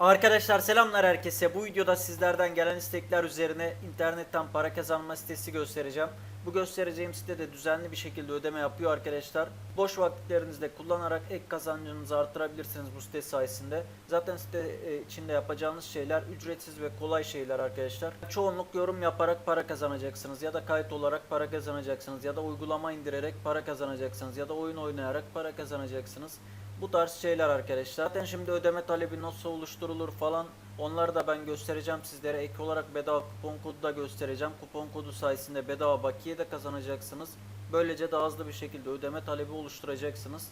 Arkadaşlar selamlar herkese. Bu videoda sizlerden gelen istekler üzerine internetten para kazanma sitesi göstereceğim. Bu göstereceğim site de düzenli bir şekilde ödeme yapıyor arkadaşlar. Boş vakitlerinizde kullanarak ek kazancınızı artırabilirsiniz bu site sayesinde. Zaten site e, içinde yapacağınız şeyler ücretsiz ve kolay şeyler arkadaşlar. Çoğunluk yorum yaparak para kazanacaksınız ya da kayıt olarak para kazanacaksınız ya da uygulama indirerek para kazanacaksınız ya da oyun oynayarak para kazanacaksınız. Bu tarz şeyler arkadaşlar. Zaten şimdi ödeme talebi nasıl oluşturulur falan onları da ben göstereceğim sizlere. Ek olarak bedava kupon kodu da göstereceğim. Kupon kodu sayesinde bedava bakiye de kazanacaksınız. Böylece daha hızlı bir şekilde ödeme talebi oluşturacaksınız.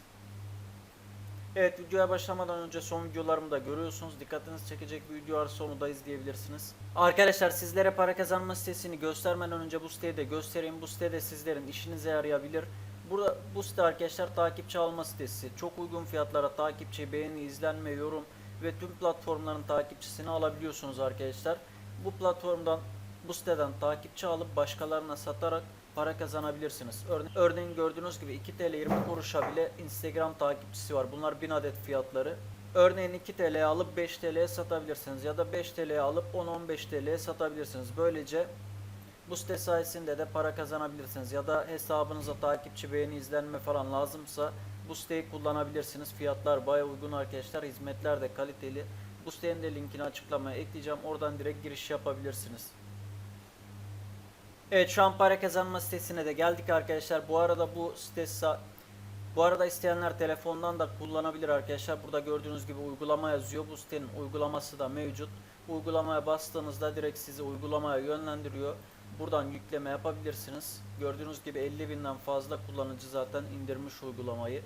Evet videoya başlamadan önce son videolarımı da görüyorsunuz. Dikkatinizi çekecek bir video varsa onu da izleyebilirsiniz. Arkadaşlar sizlere para kazanma sitesini göstermeden önce bu siteyi de göstereyim. Bu site de sizlerin işinize yarayabilir. Burada bu site arkadaşlar takipçi alma sitesi. Çok uygun fiyatlara takipçi, beğeni, izlenme, yorum ve tüm platformların takipçisini alabiliyorsunuz arkadaşlar. Bu platformdan bu siteden takipçi alıp başkalarına satarak para kazanabilirsiniz. Örne örneğin gördüğünüz gibi 2 TL 20 kuruşa bile Instagram takipçisi var. Bunlar 1000 adet fiyatları. Örneğin 2 TL'ye alıp 5 TL'ye satabilirsiniz ya da 5 TL'ye alıp 10-15 TL'ye satabilirsiniz. Böylece bu site sayesinde de para kazanabilirsiniz ya da hesabınıza takipçi, beğeni, izlenme falan lazımsa bu siteyi kullanabilirsiniz. Fiyatlar baya uygun arkadaşlar. Hizmetler de kaliteli. Bu sitenin de linkini açıklamaya ekleyeceğim. Oradan direkt giriş yapabilirsiniz. Evet şu an para kazanma sitesine de geldik arkadaşlar. Bu arada bu site sa- bu arada isteyenler telefondan da kullanabilir arkadaşlar. Burada gördüğünüz gibi uygulama yazıyor. Bu sitenin uygulaması da mevcut. Uygulamaya bastığınızda direkt sizi uygulamaya yönlendiriyor. Buradan yükleme yapabilirsiniz. Gördüğünüz gibi 50 binden fazla kullanıcı zaten indirmiş uygulamayı.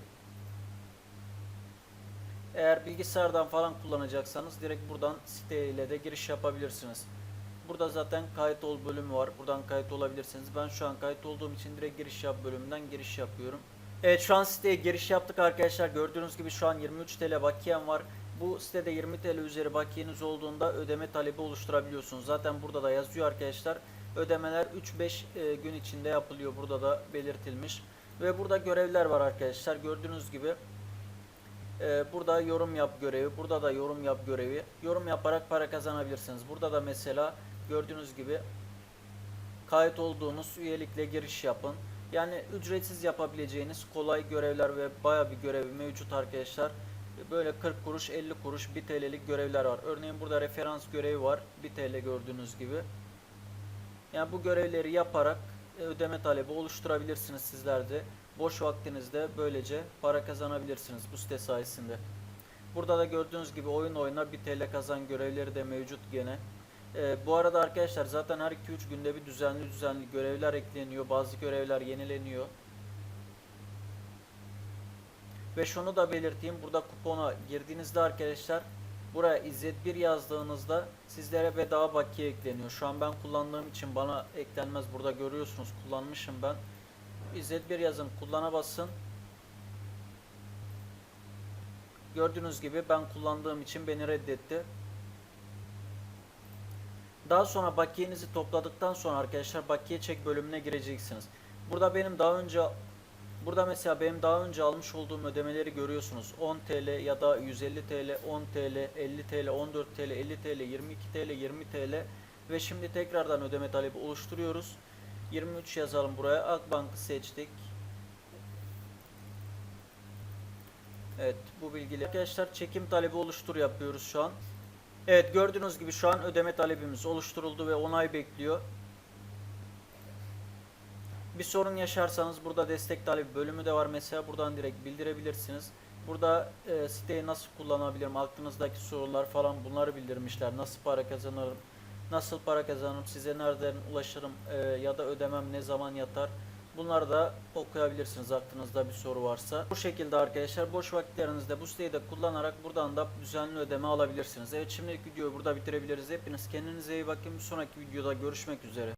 Eğer bilgisayardan falan kullanacaksanız direkt buradan site ile de giriş yapabilirsiniz. Burada zaten kayıt ol bölümü var. Buradan kayıt olabilirsiniz. Ben şu an kayıt olduğum için direkt giriş yap bölümünden giriş yapıyorum. Evet şu an siteye giriş yaptık arkadaşlar. Gördüğünüz gibi şu an 23 TL bakiyem var. Bu sitede 20 TL üzeri bakiyeniz olduğunda ödeme talebi oluşturabiliyorsunuz. Zaten burada da yazıyor arkadaşlar. Ödemeler 3-5 e, gün içinde yapılıyor. Burada da belirtilmiş. Ve burada görevler var arkadaşlar. Gördüğünüz gibi ee, burada yorum yap görevi, burada da yorum yap görevi. Yorum yaparak para kazanabilirsiniz. Burada da mesela gördüğünüz gibi kayıt olduğunuz üyelikle giriş yapın. Yani ücretsiz yapabileceğiniz kolay görevler ve baya bir görevi mevcut arkadaşlar. Böyle 40 kuruş, 50 kuruş, 1 TL'lik görevler var. Örneğin burada referans görevi var. 1 TL gördüğünüz gibi. Yani bu görevleri yaparak e, ödeme talebi oluşturabilirsiniz sizler de. Boş vaktinizde böylece para kazanabilirsiniz bu site sayesinde. Burada da gördüğünüz gibi oyun oyna 1 TL kazan görevleri de mevcut gene. Ee, bu arada arkadaşlar zaten her 2-3 günde bir düzenli düzenli görevler ekleniyor. Bazı görevler yenileniyor. Ve şunu da belirteyim. Burada kupona girdiğinizde arkadaşlar buraya İzzet 1 yazdığınızda sizlere bedava bakiye ekleniyor. Şu an ben kullandığım için bana eklenmez. Burada görüyorsunuz kullanmışım ben. İzzet 1 yazın kullana basın. Gördüğünüz gibi ben kullandığım için beni reddetti. Daha sonra bakiyenizi topladıktan sonra arkadaşlar bakiye çek bölümüne gireceksiniz. Burada benim daha önce burada mesela benim daha önce almış olduğum ödemeleri görüyorsunuz. 10 TL ya da 150 TL, 10 TL, 50 TL, 14 TL, 50 TL, 22 TL, 20 TL ve şimdi tekrardan ödeme talebi oluşturuyoruz. 23 yazalım buraya. Akbank'ı seçtik. Evet bu bilgiler. Arkadaşlar çekim talebi oluştur yapıyoruz şu an. Evet gördüğünüz gibi şu an ödeme talebimiz oluşturuldu ve onay bekliyor. Bir sorun yaşarsanız burada destek talebi bölümü de var. Mesela buradan direkt bildirebilirsiniz. Burada e, siteyi nasıl kullanabilirim, aklınızdaki sorular falan bunları bildirmişler. Nasıl para kazanırım, nasıl para kazanırım, size nereden ulaşırım e, ya da ödemem ne zaman yatar. Bunları da okuyabilirsiniz aklınızda bir soru varsa. Bu şekilde arkadaşlar boş vakitlerinizde bu siteyi de kullanarak buradan da düzenli ödeme alabilirsiniz. Evet şimdilik videoyu burada bitirebiliriz. Hepiniz kendinize iyi bakın. Bir sonraki videoda görüşmek üzere.